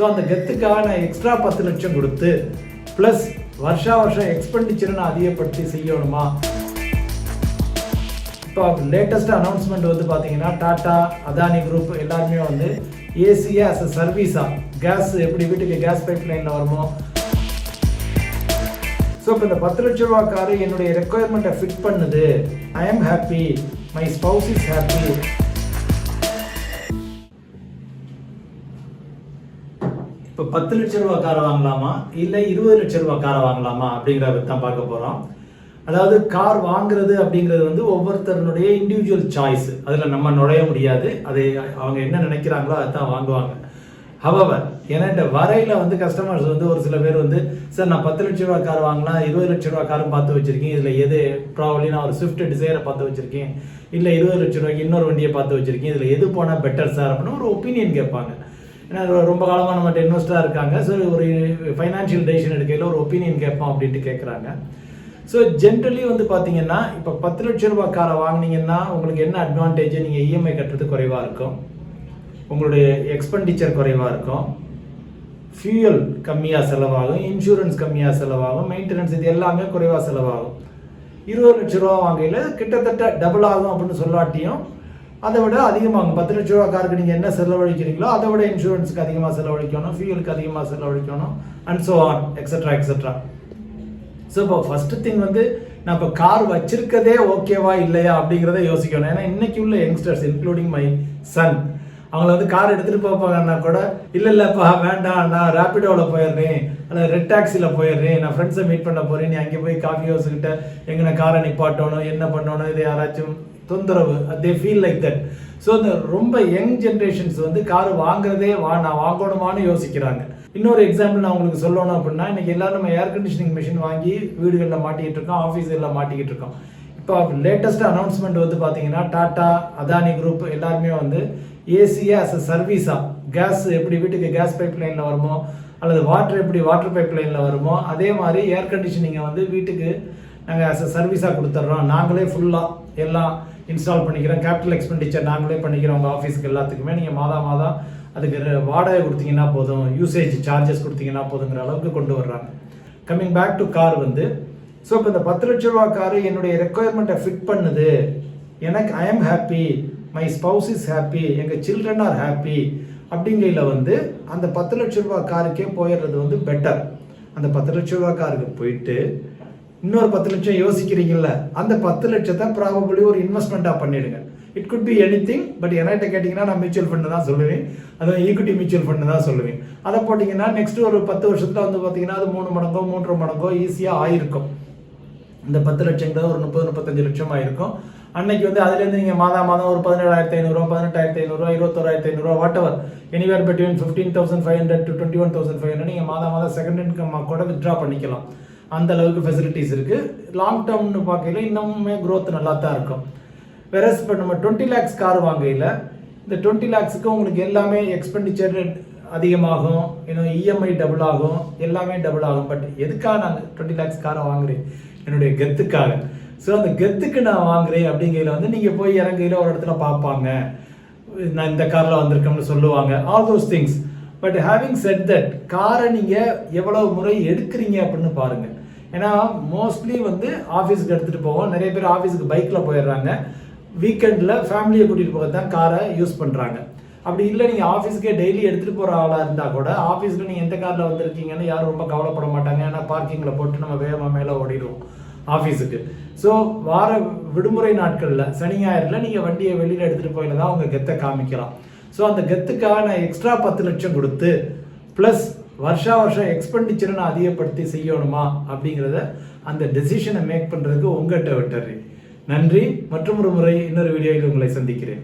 So அந்த கெத்துக்காக நான் extra பத்து லட்சம் கொடுத்து ப்ளஸ் வருஷா வருஷம் எக்ஸ்பெண்டிச்சரை நான் அதிகப்படுத்தி செய்யணுமா? இப்போ லேட்டஸ்ட் அனௌன்ஸ்மெண்ட் வந்து பார்த்தீங்கன்னா டாடா அதானி குரூப் எல்லாருமே வந்து ஏசியா அஸ் அ சர்வீஸாக கேஸ் எப்படி வீட்டுக்கு கேஸ் பைப் லைனில் வருமோ? ஸோ இப்போ இந்த பத்து லட்ச ரூபா காரு என்னுடைய ரெக்குயர்மெண்ட்டை ஃபிட் பண்ணுது. I am happy my spouse is happy பத்து லட்ச ரூபா காரை வாங்கலாமா? இல்லை இருபது லட்ச ரூபா காரை வாங்கலாமா? அப்படிங்கிறத தான் பார்க்க போகிறோம் அதாவது கார் வாங்குறது அப்படிங்கிறது வந்து ஒவ்வொருத்தருடைய இண்டிவிஜுவல் சாய்ஸ் அதில் நம்ம நுழைய முடியாது. அதை அவங்க என்ன நினைக்கிறாங்களோ அதுதான் வாங்குவாங்க. ஹவவர் ஏன்னா இந்த வரையில் வந்து கஸ்டமர்ஸ் வந்து ஒரு சில பேர் வந்து சார் நான் பத்து லட்ச ரூபா கார் வாங்கலாம் இருபது லட்ச ரூபா காரும் பார்த்து வச்சுருக்கேன் இதில் எது ப்ராபப்ளி நான் ஒரு ஸ்விஃப்ட் டிசைரை பார்த்து வச்சுருக்கேன். இல்லை இருபது லட்ச ரூபாய்க்கு இன்னொரு வண்டியை பார்த்து வச்சுருக்கேன். இதில் எது போனால் பெட்டர் சார்? அப்படின்னு ஒரு ஒப்பீனியன் கேட்பாங்க. ஏன்னா ரொம்ப காலமாக நம்மகிட்ட இன்வெஸ்டாக இருக்காங்க. ஸோ ஒரு ஃபைனான்ஷியல் டெசிஷன் எடுக்கையில் ஒரு ஒப்பீனியன் கேட்போம் அப்படின்ட்டு கேட்குறாங்க ஸோ ஜென்ரலி வந்து பார்த்தீங்கன்னா இப்போ பத்து லட்ச ரூபாய் காரை வாங்கினீங்கன்னா உங்களுக்கு என்ன அட்வான்டேஜ் நீங்கள் இஎம்ஐ கட்டுறது குறைவாக இருக்கும். உங்களுடைய எக்ஸ்பெண்டிச்சர் குறைவாக இருக்கும். ஃபியூயல் கம்மியாக செலவாகும். இன்சூரன்ஸ் கம்மியாக செலவாகும். மெயின்டெனன்ஸ் இது எல்லாமே குறைவாக செலவாகும். இருபது லட்ச ரூபா வாங்கையில் கிட்டத்தட்ட டபுள் ஆகும் அப்படின்னு சொல்லாட்டியும் அதை விட அதிகமாகும். பத்து லட்ச ரூபா காருக்கு நீங்கள் என்ன செலவழிக்கிறீங்களோ அதை விட இன்சூரன்ஸுக்கு அதிகமாக செலவழிக்கணும் ஃபியூலுக்கு அதிகமாக செலவழிக்கணும் and so on extra extra so இப்போ ஃபஸ்ட்டு திங் வந்து நான் இப்போ கார் வச்சிருக்கதே ஓகேவா இல்லையா அப்படிங்கிறத யோசிக்கணும். ஏன்னா இன்னைக்கு உள்ள யங்ஸ்டர்ஸ் இன்க்ளூடிங் மை சன் அவங்கள வந்து கார் எடுத்துகிட்டு போப்பாங்கன்னா கூட இல்லை இல்லைப்பா வேண்டாம் நான் ரேப்பிடோவில் போயிடுறேன் அல்ல ரெட் டாக்ஸியில் போயிடுறேன் நான் ஃப்ரெண்ட்ஸை மீட் பண்ண போகிறேன் நீ அங்கே போய் காஃபி ஹவுஸ்கிட்ட எங்கே காரை நிப்பாட்டணும் என்ன பண்ணணும் இது யாராச்சும் தொந்தரவு they feel like that so இந்த ரொம்ப யங் ஜென்ரேஷன்ஸ் வந்து கார் வாங்குறதே வா நான் வாங்கணுமான்னு யோசிக்கிறாங்க. இன்னொரு எக்ஸாம்பிள் நான் உங்களுக்கு சொல்லணும் அப்படின்னா இன்னைக்கு எல்லாரும் நம்ம ஏர் கண்டிஷனிங் மிஷின் வாங்கி வீடுகளில் மாட்டிக்கிட்டு இருக்கோம் ஆஃபீஸில் மாட்டிக்கிட்டு இருக்கோம். இப்போ லேட்டஸ்ட் அனௌன்ஸ்மெண்ட் வந்து பார்த்தீங்கன்னா டாட்டா அதானி குரூப் எல்லாருமே வந்து ஏசியை அஸ் அ சர்வீஸாக கேஸ் எப்படி வீட்டுக்கு கேஸ் பைப் லைனில் வருமோ அல்லது வாட்டர் எப்படி வாட்டர் பைப் லைனில் வருமோ அதே மாதிரி ஏர் கண்டிஷனிங்கை வந்து வீட்டுக்கு நாங்கள் ஆஸ் அ சர்வீஸாக கொடுத்துட்றோம். நாங்களே ஃபுல்லாக எல்லாம் இன்ஸ்டால் பண்ணிக்கிறோம் கேபிட்டல் எக்ஸ்பெண்டிச்சர் நாங்களே பண்ணிக்கிறோம். உங்கள் ஆஃபீஸுக்கு எல்லாத்துக்குமே. நீங்கள் மாதா மாதம் அதுக்கு ரெ- வாடகை கொடுத்தீங்கன்னா போதும். யூசேஜ் சார்ஜஸ் கொடுத்தீங்கன்னா போதுங்கிற அளவுக்கு கொண்டு வர்றாங்க. கம்மிங் பேக் டு கார் வந்து ஸோ இப்போ இந்த பத்து லட்ச ரூபா காரு என்னுடைய ரெக்குயர்மெண்ட்டை ஃபிட் பண்ணுது. எனக்கு I am happy my spouse is happy எங்கள் சில்ட்ரன் ஆர் ஹாப்பி அப்படிங்கையில் வந்து அந்த பத்து லட்ச ரூபா காருக்கே போயிடுறது வந்து பெட்டர் அந்த பத்து லட்ச ரூபா காருக்கு போயிட்டு இன்னொரு பத்து லட்சம் யோசிக்கிறீங்கல்ல அந்த பத்து லட்சத்தை ப்ராபபிளி ஒரு இன்வெஸ்ட்மெண்ட்டாக பண்ணிடுங்க. It could be anything but என்கிட்ட கேட்டிங்கன்னா நான் மியூச்சுவல் ஃபண்டு தான் சொல்லுவேன். அதுவும் ஈக்விட்டி மியூச்சுவல் ஃபண்டு தான் சொல்லுவேன். அதை போட்டிங்கன்னா நெக்ஸ்ட் ஒரு பத்து வருஷத்தில் வந்து பார்த்தீங்கன்னா அது மூணு மடங்கோ மூன்றரை மடங்கோ ஈஸியாக ஆயிருக்கும். இந்த பத்து லட்சங்கிறது ஒரு முப்பது முப்பத்தஞ்சு லட்சம் ஆயிருக்கும் அன்னைக்கு வந்து அதுலேருந்து நீங்கள் மாதம் மாதம் ஒரு பதினேழாயிரத்தி ஐநூறுரூவா பதினெட்டாயிரத்தி ஐநூறுரூவா இருபத்தோராயிரத்தி ஐநூறுரூவா whatever anywhere between fifteen thousand five hundred to twenty one thousand five hundred நீங்கள் மாதம் மாதம் செகண்ட் இன்கம் கூட வித்ட்ரா பண்ணிக்கலாம். அந்த அளவுக்கு ஃபெசிலிட்டிஸ் இருக்குது லாங் டேர்ம்னு பார்க்கையில இன்னமுமே க்ரோத் நல்லா தான் இருக்கும். வெரஸ் இப்போ நம்ம டுவெண்ட்டி லேக்ஸ் கார் வாங்கையில் இந்த டுவெண்ட்டி லேக்ஸுக்கு உங்களுக்கு எல்லாமே எக்ஸ்பெண்டிச்சர் அதிகமாகும். இன்னும் இஎம்ஐ டபுள் ஆகும். எல்லாமே டபுள் ஆகும். பட் எதுக்காக நான் டுவெண்ட்டி லேக்ஸ் காரை வாங்குறேன்? என்னுடைய கெத்துக்காக. ஸோ அந்த கெத்துக்கு நான் வாங்குறேன் அப்படிங்கையில் வந்து நீங்கள் போய் இறங்கையில் ஒரு இடத்துல பார்ப்பாங்க. நான் இந்த காரில் வந்திருக்கோம்னு சொல்லுவாங்க. All those things but having said that காரை நீங்கள் எவ்வளவு முறை எடுக்கிறீங்க அப்படின்னு பாருங்கள் ஏன்னா மோஸ்ட்லி வந்து ஆஃபீஸுக்கு எடுத்துகிட்டு போவோம். நிறைய பேர் ஆஃபீஸுக்கு பைக்கில் போயிடுறாங்க. வீக்கெண்டில் ஃபேமிலியை கூட்டிகிட்டு போகிறது தான் காரை யூஸ் பண்ணுறாங்க அப்படி இல்லை நீங்கள் ஆஃபீஸுக்கே டெய்லி எடுத்துகிட்டு போகிற ஆளாக இருந்தால் கூட ஆஃபீஸில் நீங்கள் எந்த காரில் வந்திருக்கீங்கன்னு யாரும் ரொம்ப கவலைப்பட மாட்டாங்க. ஏன்னா பார்க்கிங்கில் போட்டு நம்ம வேகமாக மேலே ஓடிடுவோம் ஆஃபீஸுக்கு ஸோ வார விடுமுறை நாட்களில் சனி ஞாயிறில் நீங்கள் வண்டியை வெளியில் எடுத்துகிட்டு போயில தான் உங்கள் கெத்தை காமிக்கலாம். ஸோ அந்த கெத்துக்காக நான் எக்ஸ்ட்ரா பத்து லட்சம் கொடுத்து ப்ளஸ் வருஷா வருஷம் எக்ஸ்பெண்டிச்சரை நான் அதிகப்படுத்தி செய்யணுமா அப்படிங்கிறத அந்த டெசிஷனை மேக் பண்ணுறதுக்கு உங்கள்கிட்ட விட்டுறேன். நன்றி. மற்றும் ஒரு முறை இன்னொரு வீடியோவில் உங்களை சந்திக்கிறேன்.